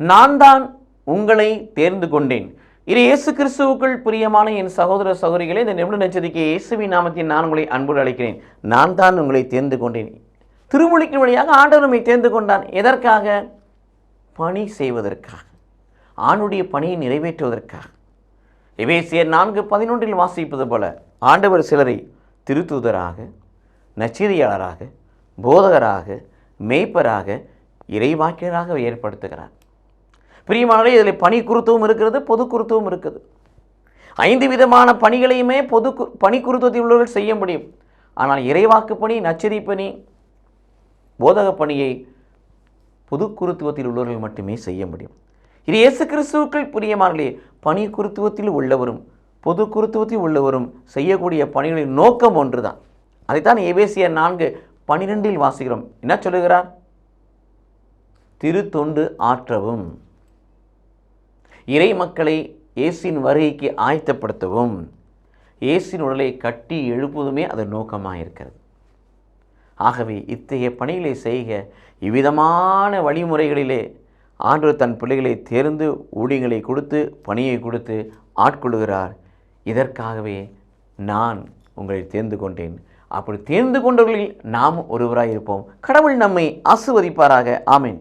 நான் தான் உங்களை தேர்ந்து கொண்டேன். இது இயேசு கிறிஸ்துவுக்குள் பிரியமான என் சகோதர சகோதரிகளே இந்த நிமிட நச்சரிக்கை இயேசுவின் நாமத்தில் நான் உங்களை அன்போடு அழைக்கிறேன். நான் தான் உங்களை தேர்ந்து கொண்டேன். திருமொழிக்கு வழியாக ஆண்டவர் நம்மை தேர்ந்து கொண்டான். எதற்காக? பணி செய்வதற்காக. ஆணுடைய பணியை நிறைவேற்றுவதற்காக. எவேசியர் நான்கு பதினொன்றில் வாசிப்பது போல ஆண்டவர் சிலரை திருத்தூதராக நச்சரியாளராக போதகராக மேய்ப்பராக இறைவாக்கியராக ஏற்படுத்துகிறார். பிரியமாகவே இதில் பணி குருத்துவம் இருக்கிறது பொது குருத்துவம் இருக்குது. ஐந்து விதமான பணிகளையுமே பொது பணி குருத்துவத்தில் உள்ளவர்கள் செய்ய முடியும். ஆனால் இறைவாக்கு பணி நச்சரி பணி போதக பணியை பொது குருத்துவத்தில் உள்ளவர்கள் மட்டுமே செய்ய முடியும். இது இயேசு கிறிஸ்துவுக்குள் பிரியமார்களே பணி குருத்துவத்தில் உள்ளவரும் பொது குருத்துவத்தில் உள்ளவரும் செய்யக்கூடிய பணிகளின் நோக்கம் ஒன்று தான் அதைத்தான் எபேசியர் நான்கு பனிரெண்டில் வாசிக்கிறோம். என்ன சொல்லுகிறார்? திருத்தொண்டு ஆற்றவும் இறை மக்களை இயேசின் வருகைக்கு ஆயத்தப்படுத்தவும் இயேசின் உடலை கட்டி எழுப்புவதுமே அதன் நோக்கமாக இருக்கிறது. ஆகவே இத்தகைய பணிகளை செய்க இவ்விதமான வழிமுறைகளிலே ஆண்டு தன் பிள்ளைகளை தேர்ந்து ஊழியங்களை கொடுத்து பணியை கொடுத்து ஆட்கொள்கிறார் இதற்காகவே நான் உங்களை தேர்ந்து கொண்டேன். அப்படி தேர்ந்து கொண்டவர்களில் நாம் ஒருவராக இருப்போம் கடவுள் நம்மை ஆசிர்வதிப்பாராக. ஆமேன்.